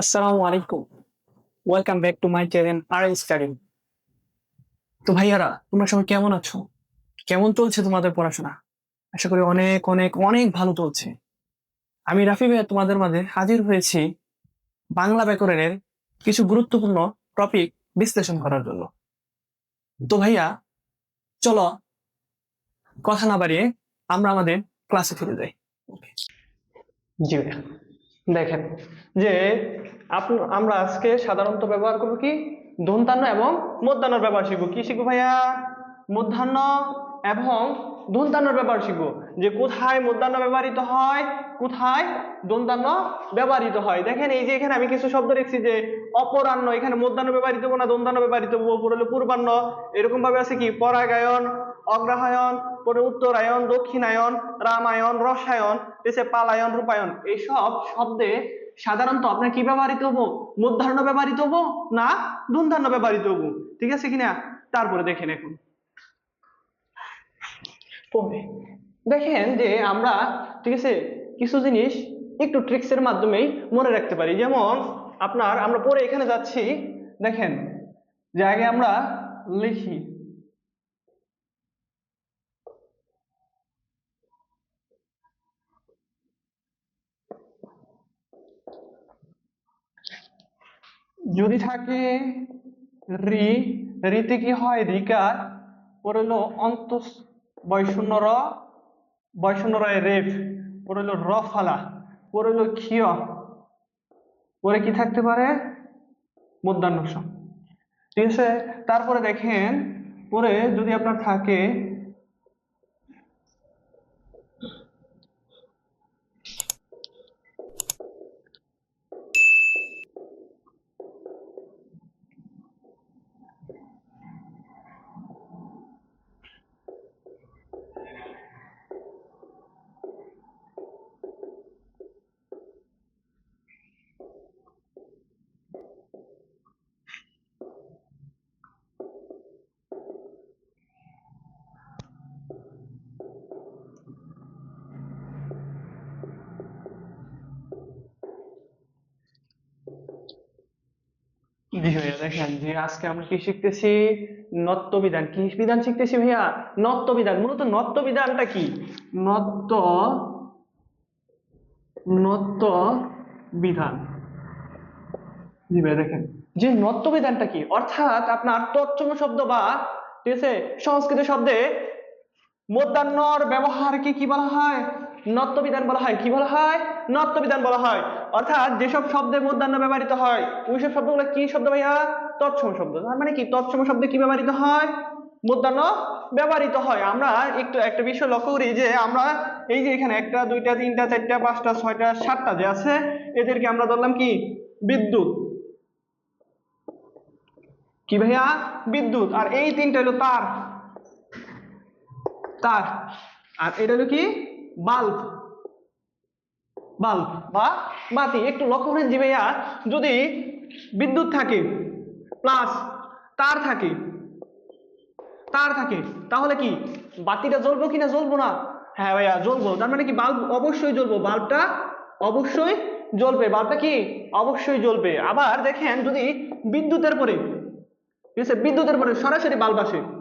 আসসালামু আলাইকুম। Welcome back to my channel R study তো ভাইয়ারা, তোমরা সবাই কেমন আছো? কেমন চলছে তোমাদের পড়াশোনা? আশা করি অনেক অনেক অনেক ভালো চলছে। আমি রাফি ভাইয়া তোমাদের মাঝে হাজির হয়েছি বাংলা ব্যাকরণের কিছু গুরুত্বপূর্ণ টপিক বিশ্লেষণ করার জন্য। তো ভাইয়া, চলো কথা না বাড়িয়ে আমরা আমাদের ক্লাসে ফিরে যাই। জি ভাইয়া। দেখেন যে আমরা আজকে সাধারণত ব্যবহার করব কি? দন্তান্ন এবং মধ্যাহ্নর ব্যবহার শিখব। কি শিখব ভাইয়া? মধ্যাহ্ন এবং দন্তান্নর ব্যবহার শিখব। যে কোথায় মধ্যাহ্ন ব্যবহৃত হয়? কোথায় দন্তান্ন ব্যবহৃত হয়? দেখেন এই যে এখানে আমি কিছু শব্দ লিখছি যে অপরাহ্ন, এখানে মধ্যাহ্ন ব্যবহৃত না দন্তান্ন ব্যবহৃত হব, উপর হলো পূর্বাহ্ন। এরকম ভাবে আছে কি? পরাগায়ন অগ্রহায়ণ, পরে উত্তরায়ণ দক্ষিণায়ন রামায়ণ, রসায়ন, এসে পালায়ন, রূপায়ণ, এইসব শব্দে সাধারণত আপনার কি ব্যবহৃত হব? মধ্যাহ্ন ব্যবহৃত হব না ধুন্ধান্য ব্যবহৃত হব? ঠিক আছে কিনা? তারপরে দেখেন এখন দেখেন যে আমরা, ঠিক আছে, কিছু জিনিস একটু ট্রিক্সের মাধ্যমেই মনে রাখতে পারি। যেমন আপনার, আমরা পরে এখানে যাচ্ছি, দেখেন, যে আগে আমরা লিখি। যদি থাকে রি, রিতে কি হয়? রিকার পরে হলো অন্ত বয়শূন্য র বয়শূন্য রয় রেফ, পরে হলো র ফালা, পরে হলো ক্ষিয়, পরে কি থাকতে পারে? মধ্যাহ্ন। ঠিক আছে? তারপরে দেখেন, পরে যদি আপনার থাকে জি ভাইয়া দেখেন যে আজকে আমরা কি শিখতেছি? নত্য বিধান কি বিধান শিখতেছি ভাইয়া? নত্য বিধান মূলত নত্য বিধানটা কি? নত্য নত্য বিধান জি ভাইয়া দেখেন। যে নত্য বিধানটা কি? অর্থাৎ আপনার তৎসম শব্দ বা ঠিক আছে সংস্কৃত শব্দে মধ্যাহ্নর ব্যবহারকে কি বলা হয়? নত্য বিধান বলা হয়। কি বলা হয়? নত্য বিধান বলা হয়। অর্থাৎ যেসব শব্দে মধ্যাহ্ন ব্যবহৃত হয়, ওইসব শব্দগুলো কি শব্দ ভাইয়া? তৎসম শব্দ। তার মানে কি? তৎসম শব্দে কি ব্যবহৃত হয়? মধ্যাহ্ন ব্যবহৃত হয়। আমরা একটু, একটা বিষয় লক্ষ্য করি যে আমরা এই যে এখানে একটা, দুইটা, তিনটা, চারটা, পাঁচটা, ছয়টা, সাতটা যে আছে, এদেরকে আমরা ধরলাম কি? বিদ্যুৎ। কি ভাইয়া? বিদ্যুৎ। আর এই তিনটা হলো তার। তার। আর এটা হলো কি? বাল্ব। বাল্ব বা বাতি। একটু লক্ষ্য করেন যে ভাইয়া, যদি বিদ্যুৎ থাকে প্লাস তার থাকে তার থাকে, তাহলে কি বাতিটা জ্বলবো কিনা জ্বলবো না? হ্যাঁ ভাইয়া, জ্বলবো। তার মানে কি বাল্ব অবশ্যই জ্বলবো। বাল্বটা অবশ্যই জ্বলবে। বাল্বটা কি অবশ্যই জ্বলবে। আবার দেখেন যদি বিদ্যুতের পরে, ঠিক আছে, বিদ্যুতের পরে সরাসরি বাল্ব আসে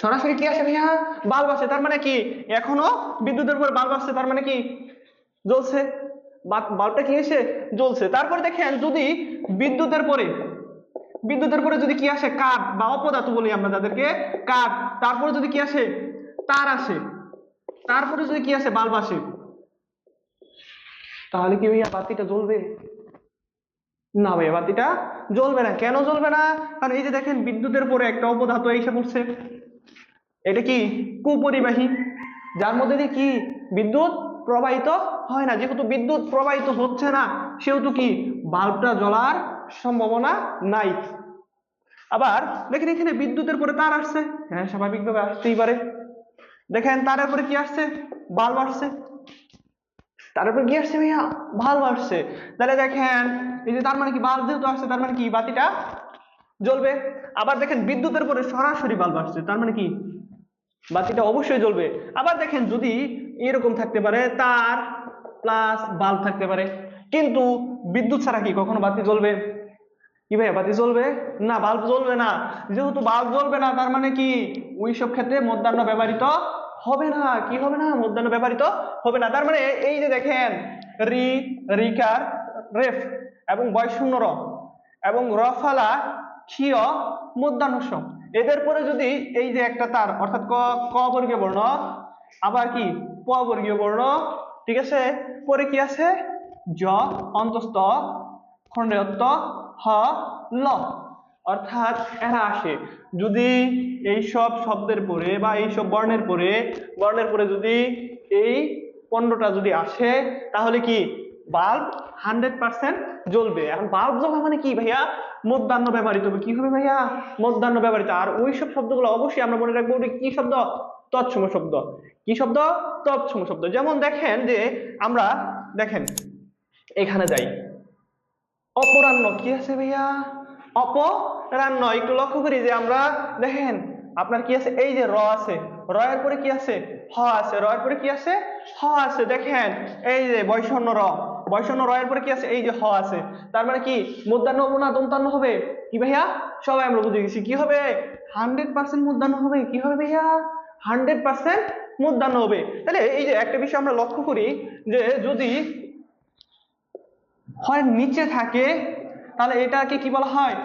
সরাসরি কি আসে ভাইয়া? বাল্ব আসে, তার মানে কি? এখনও বিদ্যুতের উপর বাল্ব আসছে, তার মানে কি? জ্বলছে। বাল্বটা কি এসে? জ্বলছে। তারপরে দেখেন, যদি বিদ্যুতের পরে বিদ্যুতের পরে যদি কি আসে? কাঠ বা অপদার্থ বলি আমরা যাদেরকে কাঠ। তারপরে যদি কি আসে? তার আসে। তারপরে যদি কি আসে? বাল্ব আসে। তাহলে কি ভাইয়া বাতিটা জ্বলবে? না ভাইয়া, বাতিটা জ্বলবে না। কেন জ্বলবে না? কারণ এই যে দেখেন, বিদ্যুতের পরে একটা অপধাতু এসে পড়ছে। এটা কি কুপরিবাহী? যার মধ্যে দিয়ে কি বিদ্যুৎ প্রবাহিত হয় না, যেহেতু বিদ্যুৎ প্রবাহিত হচ্ছে না, সেহেতু কি বাল্বটা জ্বলার সম্ভাবনা নাই। আবার দেখেন এখানে বিদ্যুতের পরে তার আসছে। হ্যাঁ স্বাভাবিকভাবে আসতেই পারে। দেখেন তারের পরে কি আসছে? বাল্ব আসছে। তার উপর কি আসছে ভাইয়া? বাল্ব আসছে। তাহলে দেখেন, এই যে তার মানে কি বাল্ব যেহেতু আসছে, তার মানে কি বাতিটা জ্বলবে। আবার দেখেন বিদ্যুতের পরে সরাসরি বাল্ব আসছে। তার মানে কি বাতিটা অবশ্যই জ্বলবে। আবার দেখেন যদি এরকম থাকতে পারে, তার প্লাস বাল্ব থাকতে পারে। কিন্তু বিদ্যুৎ ছাড়া কি কখনো বাতি জ্বলবে? কি ভাই বাতি জ্বলবে? না বাল্ব জ্বলবে না। যেহেতু বাল্ব জ্বলবে না, তার মানে কি? ওই সব ক্ষেত্রে মধ্যাহ্ন ব্যবহৃত হবে না। কি হবে না? মধ্যাহ্ন ব্যবহৃত হবে না। তার মানে এই যে দেখেন, রি, রিকার, রেফ এবং বয়শূন্য র এবং রফালা ক্ষীয় মধ্যাহ্নস এদের পরে যদি এই যে একটা তার, অর্থাৎ ক ক বর্গীয় বর্ণ, আবার কি? প বর্গীয় বর্ণ, ঠিক আছে? পরে কি আছে? জ অন্তস্থ, খণ্ডয়ত্ত, হ, ল। অর্থাৎ এরা আসে। যদি এই সব শব্দের পরে বা এই সব বর্ণের পরে বর্ণের পরে যদি এই পণ্যটা যদি আসে, তাহলে কি? বাল্ব হান্ড্রেড পার্সেন্ট জ্বলবে। এখন বাল্ব জ্বলা মানে কি ভাইয়া? মধ্যাহ্ন ব্যবহৃত হবে। কি হবে ভাইয়া? মধ্যাহ্ন ব্যবহৃত। আর ওই সব শব্দগুলো অবশ্যই আমরা মনে রাখব কি শব্দ? তৎসম শব্দ। কি শব্দ? তৎসম শব্দ। যেমন দেখেন যে আমরা, দেখেন, এখানে যাই। অপরাহ্ন কি আছে ভাইয়া? অপরাহ্ন। একটু লক্ষ্য করি যে আমরা, দেখেন, আপনার কি আছে? এই যে র আছে। র এর পরে কি আছে? হ আছে। র এর পরে কি আছে? হ আছে। দেখেন, এই যে বৈষণ্য র। বৈষণ্য র এর পরে কি আছে? এই যে হ আছে। তার মানে কি? হবে না দন্তান্ন হবে? কি ভাইয়া? সবাই আমরা বুঝে গেছি। কি হবে? হান্ড্রেড পার্সেন্ট মুদ্রান্ন হবে। কি হবে ভাইয়া? হান্ড্রেড পার্সেন্ট মুদ্রান্ন হবে। তাহলে এই যে একটা বিষয় আমরা লক্ষ্য করি যে যদি হয় নিচে থাকে, তাহলে এটাকে কি বলা হয়?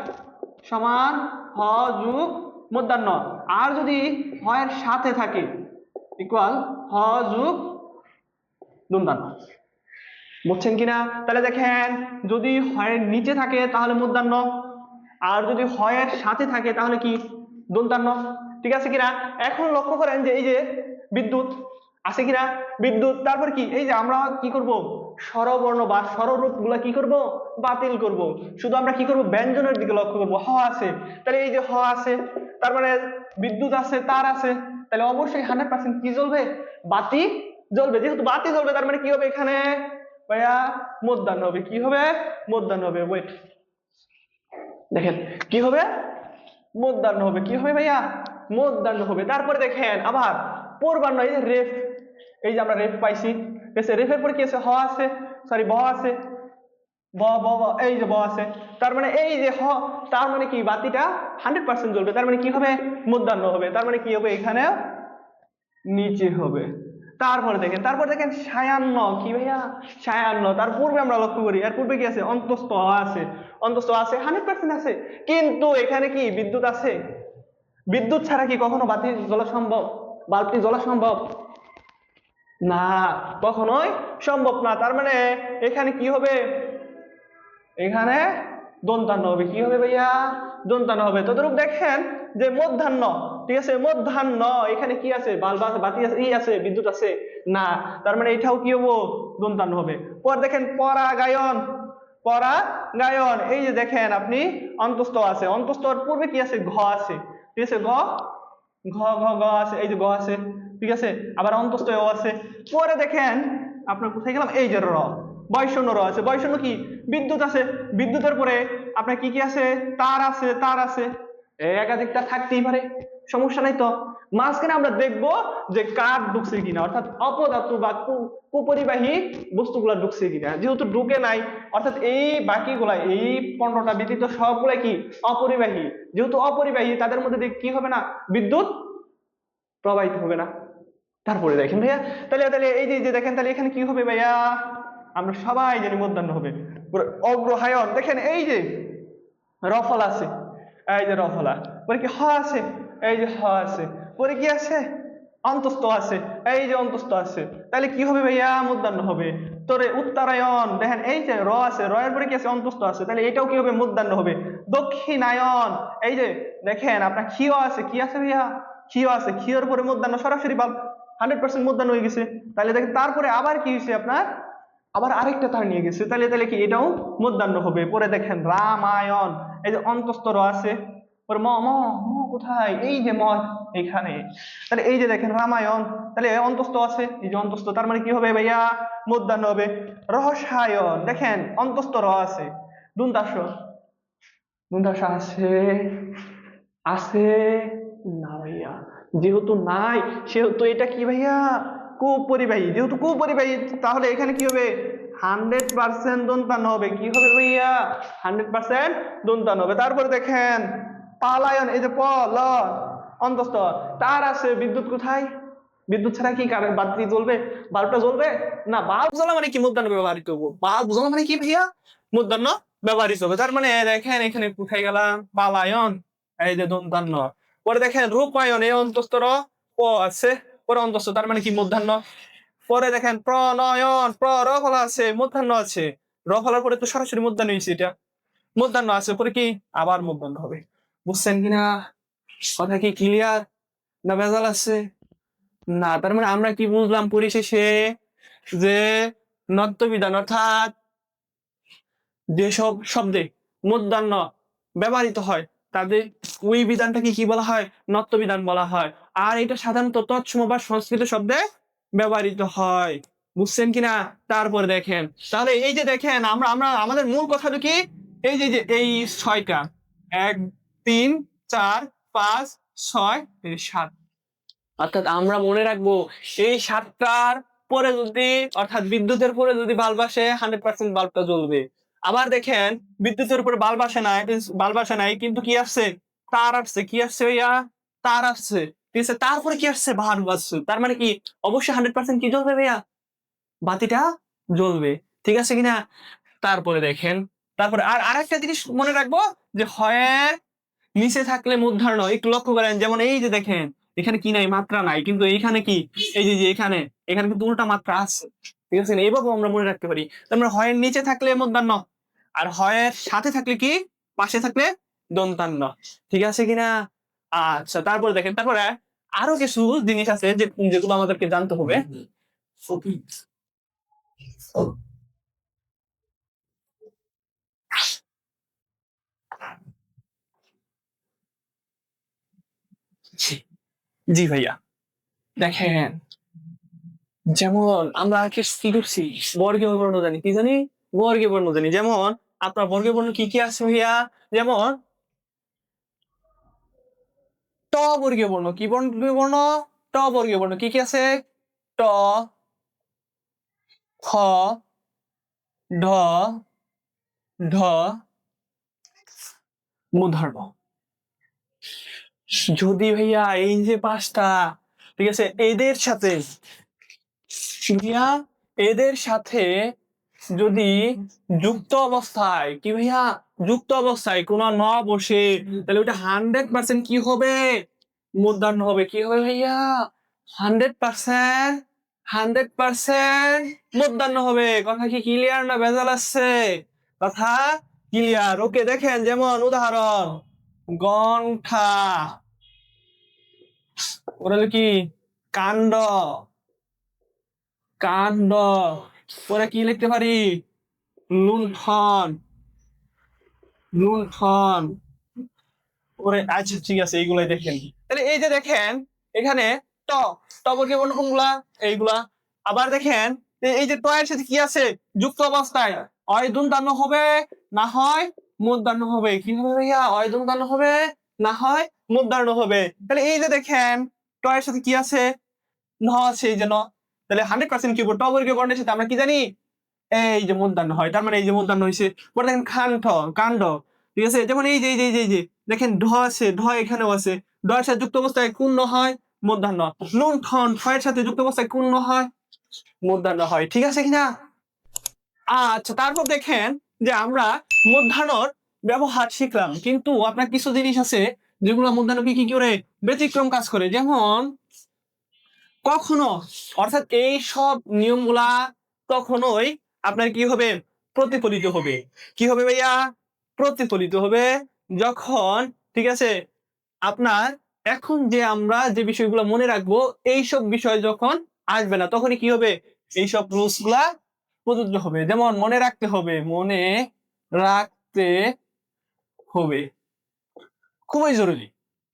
সমান হ যুগ মধ্যাহ্ন আর যদি হয়ের সাথে থাকে ইকুয়াল হ যুগ দন্তান্ন। বুঝছেন কিনা? তাহলে দেখেন, যদি হয়ের নিচে থাকে, তাহলে মধ্যাহ্ন। আর যদি হয়ের সাথে থাকে, তাহলে কি? দন্তান্ন ঠিক আছে কিনা? এখন লক্ষ্য করেন যে এই যে বিদ্যুৎ, আছে কিনা? বিদ্যুৎ, তারপর কি? এই যে আমরা কি করব? স্বরবর্ণ বা স্বররূপগুলা কি করব? বাতিল করব। শুধু আমরা কি করব? ব্যঞ্জনের দিকে লক্ষ্য করব। হ আছে। তাহলে এই যে হ আছে, তার মানে বিদ্যুৎ আছে, তার আছে। তাহলে অবশ্যই হান্ড্রেড পার্সেন্ট কি জ্বলবে? বাতি জ্বলবে। যেহেতু বাতি জ্বলবে, তার মানে কি হবে এখানে? ভাইয়া মধ্যাহ্ন হবে কি হবে? মধ্যাহ্ন হবে ওয়েট দেখেন কি হবে? মধ্যাহ্ন হবে কি হবে ভাইয়া? মধ্যাহ্ন হবে। তারপরে দেখেন আবার পূর্বাহ্ন এই যে রেফ এই যে আমরা রেফ পাইছি আছে? রেফের পরে কি আছে? হ আছে সরি ব আছে। ব ব, এই যে ব আছে। তার মানে এই যে হ তার মানে কি? বাতিটা হান্ড্রেড পার্সেন্ট জ্বলবে। তার মানে কি হবে? মধ্যাহ্ন হবে। তার মানে কি হবে? এখানে নিচে হবে। তারপরে দেখেন, তারপর দেখেন সায়ান্ন, কি ভাইয়া? সায়ান্ন। তার পূর্বে আমরা লক্ষ্য করি, এর পূর্বে কি আছে? অন্তস্থ আছে। অন্তস্থ আছে, হান্ড্রেড পার্সেন্ট আছে। কিন্তু এখানে কি বিদ্যুৎ আছে? বিদ্যুৎ ছাড়া কি কখনো বাতি জ্বলা সম্ভব? বাল্বটি জ্বলা সম্ভব? না, কখনোই সম্ভব না। তার মানে এখানে কি হবে? এখানে দন্তান্ন হবে, কি হবে ভাইয়া? দন্তান্ন হবে। তদরূপ দেখেন যে মধ্যাহ্ন, ঠিক আছে? মধ্যাহ্ন, এখানে কি আছে? বাল বা- বাতি আছে, ই আছে, বিদ্যুৎ আছে। না, তার মানে এটাও কি হব? দন্তান্ন হবে। পর দেখেন পরাগায়ন পরাগায়ন। এই যে দেখেন আপনি, অন্তস্থ আছে। অন্তস্থর পূর্বে কি আছে? ঘ আছে। ঠিক আছে, ঘ? ঘ ঘ ঘ আছে, এই যে ঘ আছে। ঠিক আছে? আবার অন্তস্থ আছে। পরে দেখেন, আপনার কোথায় গেলাম? এই যে র। বৈষণ্য র আছে। বৈষণ্য কি? বিদ্যুৎ আছে। বিদ্যুতের পরে আপনার কি কি আছে? তার আছে তার আছে। এই একাধিক তার থাকতেই পারে। সমস্যা নাই তো? মাঝখানে আমরা দেখব যে কার ঢুকছে কিনা। অর্থাৎ অপধাতু বা কুপরিবাহী বস্তুগুলা ঢুকছে কিনা। যেহেতু ঢুকে নাই, অর্থাৎ এই বাকিগুলা, এই পনেরোটা ব্যতীত সবগুলা কি? অপরিবাহী। যেহেতু অপরিবাহী, তাদের মধ্যে কি হবে না? বিদ্যুৎ প্রবাহিত হবে না। তারপরে দেখেন ভাইয়া। তাহলে তাহলে এই যে দেখেন, তাহলে এখানে কি হবে ভাইয়া? আমরা সবাই জানি মধ্যাহ্ন হবে। অগ্রহায়ণ, দেখেন এই যে রফল আছে, এই যে রফলা পরে কি হ আছে, এই যে হ আছে, পরে কি আছে? অন্তস্থ আছে, এই যে অন্তস্থ আছে। তাহলে কি হবে ভাইয়া? মধ্যাহ্ন হবে। তোরে উত্তরায়ণ, দেখেন এই যে র আছে, র এর পরে কি আছে? অন্তস্থ আছে। তাহলে এটাও কি হবে? মধ্যাহ্ন হবে। দক্ষিণায়ন এই যে দেখেন আপনার ক্ষীয় আছে, কি আছে ভাইয়া? ক্ষীয় আছে। ক্ষীয়র পরে মধ্যাহ্ন সরাসরি পাব হান্ড্রেড পার্সেন্ট মধ্যাহ্ন হয়ে গেছে। তাহলে দেখেন তারপরে আবার কি হয়েছে আপনার? আবার আরেকটা তার নিয়ে গেছে। তাহলে তাহলে কি এটাও মধ্যাহ্ন হবে? পরে দেখেন, রামায়ণ। এই যে অন্তস্তর আছে। পরে ম ম কোথায়? এই যে ম, এখানে। তাহলে এই যে দেখেন, রামায়ণ। তাহলে অন্তস্থ আছে। এই যে অন্তস্থ, তার মানে কি হবে ভাইয়া? মধ্যাহ্ন হবে। রহস্যায়ন। দেখেন, অন্তস্থ র আছে। দুন্দাস। দুন্দাস আছে। আছে। না ভাইয়া যেহেতু নাই, সেহেতু এটা কি ভাইয়া? কুপরিবাহী, যেহেতু কুপরিবাহী, তাহলে এখানে কি হবে? হান্ড্রেড পার্সেন্ট দন্তান্ন হবে। কি হবে ভাইয়া? হান্ড্রেড পার্সেন্ট দন্তান্ন হবে। তারপরে দেখেন, পালায়ন, এই যে প ল অন্তস্থ। তার আছে বিদ্যুৎ কোথায়? বিদ্যুৎ ছাড়া কি কারেন্ট বাতি জ্বলবে? বাল্বটা জ্বলবে? না, বাল্ব জ্বলা মানে কি? মধ্যাহ্ন ব্যবহৃত হব। বাল্ব জ্বলা মানে কি ভাইয়া? মধ্যাহ্ন ব্যবহৃত হবে। তার মানে দেখেন, এখানে কোথায় গেলাম? পালায়ন, এই যে দন্তান্ন। পরে দেখেন, রূপায়ন, এই অন্তস্তর প আছে। পরে অন্তস্থ তার মানে কি মধ্যাহ্ন? পরে দেখেন প্রণয়ন, প্র, র, ফলা আছে, মধ্যাহ্ন আছে। র ফলার পরে তো সরাসরি মধ্যাহ্ন হয়েছে এটা। মধ্যাহ্ন আছে, পরে কি? আবার মধ্যাহ্ন হবে। বুঝছেন কিনা? কথা কি ক্লিয়ার না ভেজাল আছে? না, তার মানে আমরা কি বুঝলাম পরিশেষে যে নত্যবিধান, অর্থাৎ যেসব শব্দে মধ্যাহ্ন ব্যবহৃত হয়, তাদের ওই বিধানটাকে কি বলা হয়? নত্যবিধান বলা হয়। আর এটা সাধারণত তৎসম বা সংস্কৃত শব্দে ব্যবহৃত হয়। বুঝছেন কিনা? তারপরে দেখেন। তাহলে এই যে দেখেন, আমরা আমরা, আমাদের মূল কথাটা কি? এই যে, এই ছয়টা। এক, তিন, চার, পাঁচ, ছয় সাত। অর্থাৎ আমরা মনে রাখব, এই সাতটার পরে যদি, অর্থাৎ বিদ্যুতের পরে যদি বাল্ব আসে, হান্ড্রেড পার্সেন্ট বাল্বটা জ্বলবে। আবার দেখেন, বিদ্যুতের উপরে বাল্ব আসে নাই বাল্ব আসে নাই, কিন্তু কি আসছে? তার আসছে। কি আসছে ভাইয়া? তার আসছে। ঠিক আছে, তারপরে কি আসছে? বাল্ব আসছে। তার মানে কি? অবশ্যই হান্ড্রেড পার্সেন্ট কি জ্বলবে ভাইয়া? বাতিটা জ্বলবে। ঠিক আছে কিনা? তারপরে দেখেন, তারপরে আর আরেকটা জিনিস মনে রাখব যে হয় নিচে থাকলে মূর্ধন্য একটু লক্ষ্য করেন, যেমন এই যে দেখেন, এখানে কি নাই? মাত্রা নাই। কিন্তু এইখানে কি? এই যে এখানে এখানে কিন্তু উল্টা মাত্রা আছে। ঠিক আছে এইভাবে আমরা মনে রাখতে পারি। তারপরে হয়ের নিচে থাকলে মধ্যাহ্ন আর হয়ের সাথে থাকলে কি? পাশে থাকলে দন্তান্ন। ঠিক আছে কিনা? আচ্ছা তারপরে দেখেন তারপরে আরও কিছু জিনিস আছে যে যেগুলো আমাদেরকে জানতে হবে। জি ভাইয়া। দেখেন যেমন আমরা কি করছি বর্গীয় বর্ণ জানি কি জানি? বর্গীয় বর্ণ জানি। যেমন আপনার বর্গীয় বর্ণ কি কি আছে ভাইয়া? যেমন ট বর্গীয় বর্ণ, কি বর্গীয় বর্ণ? ট বর্গীয় বর্ণ, কি কি আছে? ট, খ, ঢ ঢ মূর্ধন্য যদি ভাইয়া এই যে পাঁচটা, ঠিক আছে, এদের সাথে এদের সাথে যদি যুক্ত অবস্থায়, কি ভাইয়া? যুক্ত অবস্থায়, কোন ন বসে, তাহলে ওটা হান্ড্রেড পার্সেন্ট কি হবে? মূর্ধন্য হবে, কি হবে ভাইয়া? হান্ড্রেড পার্সেন্ট হান্ড্রেড পার্সেন্ট মূর্ধন্য হবে। কথা কি ক্লিয়ার না আসছে? কথা ক্লিয়ার ওকে দেখেন যেমন উদাহরণ, গন্ঠা। ওরা কি? কাণ্ড। কাণ্ড। ওরা কি লিখতে পারি? লুণ্ঠন। লুণ্ঠন ওরে আচ্ছা ঠিক আছে, এইগুলাই দেখেন। তাহলে এই যে দেখেন, এখানে ট টবকে বর্ণ কোনগুলা এইগুলা। আবার দেখেন এই যে ট এর সাথে কি আছে? যুক্ত অবস্থায় অয় দুন্দান্ন হবে, না হয় মুদ্দান্ন হবে। কি হবে ভাইয়া? দুন্দান্ন হবে, না হয় মুদ্দান্ন হবে। তাহলে এই যে দেখেন, ট এর সাথে কি আছে? ন আছে, এই যে তাহলে হান্ড্রেড পার্সেন্ট কি ট বর্গীয় বর্ণের সাথে আমরা কি জানি? এই যে মুদ্দান্ন হয় তার মানে এই যে মুদ্দান্ন হয়েছে পরে দেখেন খান্ড কাণ্ড, ঠিক আছে? যেমন এই যে এই যে, এই যে- দেখেন ঢ আছে, ঢ এখানেও আছে। ঢ এর সাথে যুক্ত অবস্থায় কোন হয় মধ্যাহ্ন লুণ্ঠন ঠয়ের সাথে যুক্ত অবস্থায় কোন হয় মধ্যাহ্ন হয়। ঠিক আছে কিনা? আচ্ছা তারপর দেখেন যে আমরা মধ্যাহ্নর ব্যবহার শিখলাম, কিন্তু আপনার কিছু জিনিস আছে যেগুলো মধ্যাহ্নকে কি করে ব্যতিক্রম কাজ করে। যেমন, কখনো, অর্থাৎ এই সব নিয়মগুলা কখনোই আপনার কি হবে? প্রতিফলিত হবে। কি হবে ভাইয়া? প্রতিফলিত হবে যখন, ঠিক আছে? আপনার এখন যে আমরা যে বিষয়গুলো মনে রাখব, এইসব বিষয় যখন আসবে না, তখনই কি হবে? এইসব রুলসগুলা প্রযোজ্য হবে। যেমন মনে রাখতে হবে, মনে রাখতে হবে। খুবই জরুরি।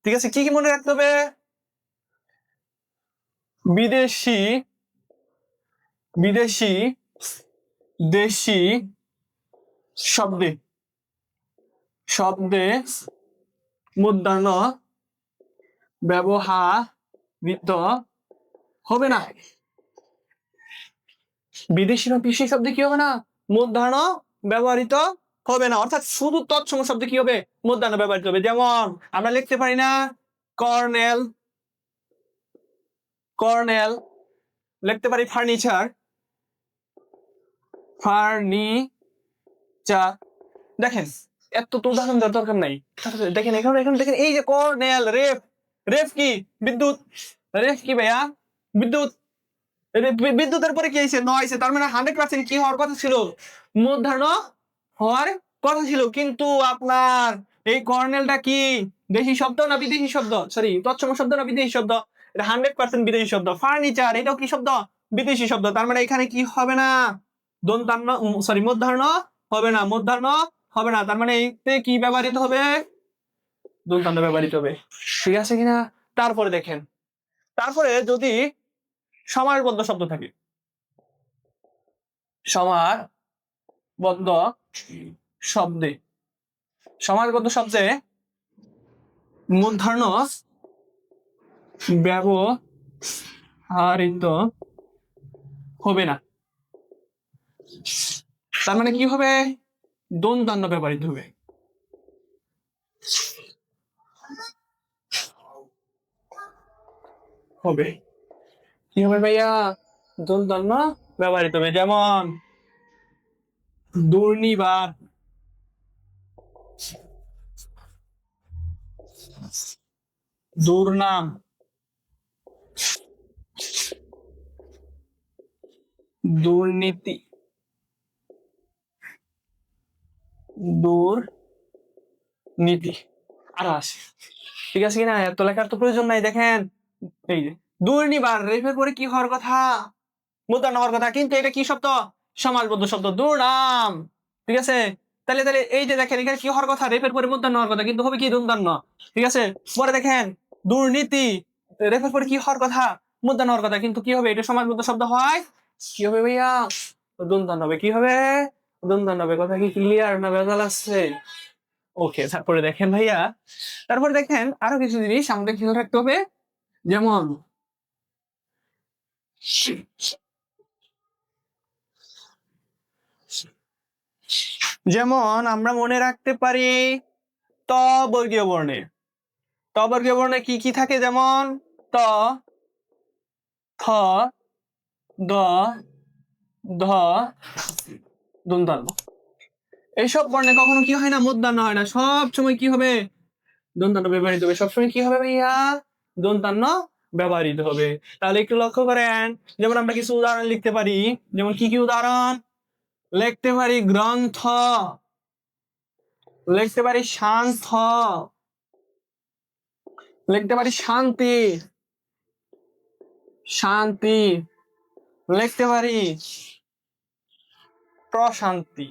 ঠিক আছে? কি কি মনে রাখতে হবে? বিদেশি বিদেশি দেশি শব্দে শব্দে মধ্যাহ্ন ব্যবহৃত হবে না। বিদেশি বিশেষ শব্দে কি হবে না? মধ্যাহ্ন ব্যবহৃত হবে না। অর্থাৎ শুধু তৎসম শব্দে কি হবে? মধ্যাহ্ন ব্যবহৃত হবে। যেমন আমরা লিখতে পারি না, কর্নেল কর্নেল, লিখতে পারি ফার্নিচার ফার্নিচার। দেখেন, এত তো উদাহরণ দেওয়ার দরকার নাই। দেখেন, এখানে এখানে, দেখেন, এই যে কর্নেল, রেফ রেফ কি? বিদ্যুৎ। রেফ কি ভাইয়া? বিদ্যুৎ। বিদ্যুতের পরে কি হয়েছে? নয় তার মানে হান্ড্রেড পার্সেন্ট কি হওয়ার কথা ছিল? মূর্ধন্য হওয়ার কথা ছিল। কিন্তু আপনার এই কর্নেলটা কি? দেশি শব্দ না বিদেশি শব্দ? সরি তৎসম শব্দ না বিদেশি শব্দ? এটা হান্ড্রেড পার্সেন্ট বিদেশি শব্দ। ফার্নিচার, এটাও কি শব্দ? বিদেশি শব্দ। তার মানে এখানে কি হবে না? দন্তান্ন সরি মধ্যাহ্ন হবে না মধ্যাহ্ন হবে না। তার মানে এইতে কি ব্যবহৃত হবে? দন্তান্ন ব্যবহৃত হবে। ঠিক আছে কিনা? তারপরে দেখেন। তারপরে যদি সমাসবদ্ধ শব্দ থাকে, সমার বদ্ধ শব্দে সমাসবদ্ধ শব্দে মূর্ধন্য ব্যবহারিত হবে না। তার মানে কি হবে? দন্তান্ন ব্যবহৃত হবে হবে। কি হবে ভাইয়া? দন্তান্ন ব্যবহৃত হবে যেমন দুর্নিবার। দুর্নাম। দুর্নীতি। দুর্নীতি আরও আছে। ঠিক আছে কিনা? এত লেখার তো প্রয়োজন নাই, দেখেন। এই যে দুর্নিবার রেফের পরে কি হওয়ার কথা? মুদ্রা হওয়ার কথা, কিন্তু এটা কি শব্দ? সমাজবদ্ধ শব্দ দুর্নাম ঠিক আছে? তাহলে তাহলে এই যে দেখেন, এখানে কি হওয়ার কথা? রেফের পরে মুদ্রা হওয়ার কথা, কিন্তু হবে কি? দুর্দান্ন ঠিক আছে? পরে দেখেন দুর্নীতি রেফের পরে কি হওয়ার কথা? মুদ্রা হওয়ার কথা, কিন্তু কি হবে? এটা সমাজবদ্ধ শব্দ হয়? কি হবে ভাইয়া? দুর্দান্ন হবে। কি হবে? তারপরে দেখেন ভাইয়া, তারপরে দেখেন আরও কিছু জিনিস আমাদের খেয়াল রাখতে হবে। যেমন যেমন আমরা মনে রাখতে পারি ত বর্গীয় বর্ণে। ত বর্গীয় বর্ণে কি কি থাকে? যেমন, ত, থ, দ, ধ দন্তান্ন এইসব বর্ণে কখনো কি হয় না মধ্যাহ্ন হয় না, সব সময় কি হবে? দন্তান্ন ব্যবহৃত হবে। সবসময় কি হবে ভাইয়া? দন্তান্ন ব্যবহৃত হবে। তাহলে একটু লক্ষ্য করেন, যেমন আমরা কিছু উদাহরণ লিখতে পারি। যেমন কি কি উদাহরণ? লিখতে পারি গ্রন্থ। লিখতে পারি শান্ত লিখতে পারি শান্তি। শান্তি। লিখতে পারি প্রশান্তি।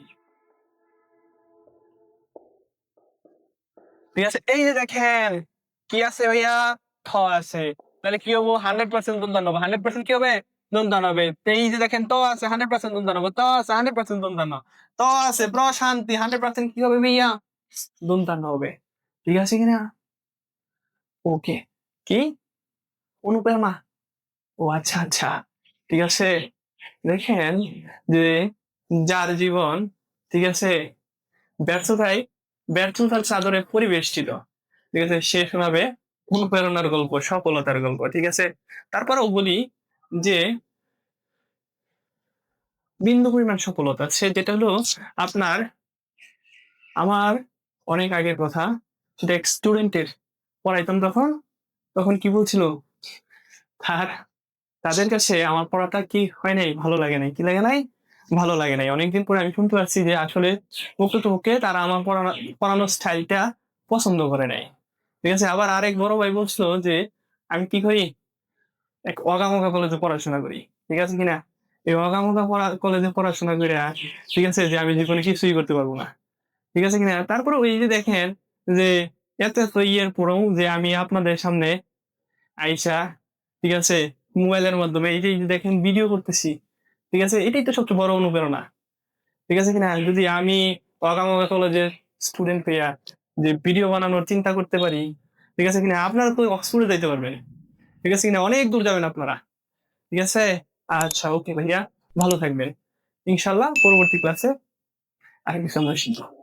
ঠিক আছে, এই যে দেখেন, কি আছে ভাইয়া? থ আছে। তাহলে কি হব? হান্ড্রেড পার্সেন্ট দন্তান হবে। হান্ড্রেড পার্সেন্ট কি হবে? দন্তান হবে। এই যে দেখেন ত আছে, হান্ড্রেড পার্সেন্ট দন্তান হবে। ত আছে, হান্ড্রেড পার্সেন্ট দন্তান ত আছে, প্রশান্তি, হান্ড্রেড পার্সেন্ট কি হবে ভাইয়া? দন্তান হবে। ঠিক আছে কিনা? ওকে। কি? অনুপ্রেরণা ও আচ্ছা আচ্ছা। ঠিক আছে। দেখেন যে যার জীবন, ঠিক আছে, ব্যর্থতায়, ব্যর্থতার চাদরে পরিবেষ্টিত। ঠিক আছে, সে অনুপ্রেরণার গল্প, সফলতার গল্প, ঠিক আছে? তারপরেও বলি যে, বিন্দু পরিমাণ সফলতা, সে যেটা হলো আপনার, আমার অনেক আগের কথা, সেটা এক স্টুডেন্টের পড়াইতাম তখন তখন কি বলছিল? তার তাদের কাছে আমার পড়াটা কি হয় নাই? ভালো লাগে নাই? কি লাগে নাই? ভালো লাগে নাই। অনেকদিন পরে আমি শুনতে পারছি যে আসলে প্রকৃতপক্ষে তারা আমার পড়ানো পড়ানোর স্টাইলটা পছন্দ করে নাই। ঠিক আছে, আবার আরেক বড় ভাই বলছিল যে, আমি কি করি? এক অগামগা কলেজে পড়াশোনা করি। ঠিক আছে কিনা? এই অগামগা পড়া কলেজে পড়াশোনা করে ঠিক আছে, যে আমি জীবনে কিছুই করতে পারব না। ঠিক আছে কিনা? তারপরে ওই যে দেখেন যে, এত এত ইয়ের পরেও যে আমি আপনাদের সামনে আইসা, ঠিক আছে, মোবাইলের মাধ্যমে এই যে দেখেন ভিডিও করতেছি। ঠিক আছে? এটাই তো সবচেয়ে বড় অনুপ্রেরণা। ঠিক আছে কিনা? যদি আমি অগামগা কলেজের স্টুডেন্ট হইয়া যে ভিডিও বানানোর চিন্তা করতে পারি, ঠিক আছে কিনা? আপনারা তো অক্সফোর্ডে যাইতে পারবেন। ঠিক আছে কিনা? অনেক দূর যাবেন আপনারা। ঠিক আছে? আচ্ছা ওকে ভাইয়া। ভালো থাকবেন। ইনশাল্লাহ পরবর্তী ক্লাসে আরেক সময় আমরা শিখব